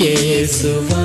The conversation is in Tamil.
இயேசுவா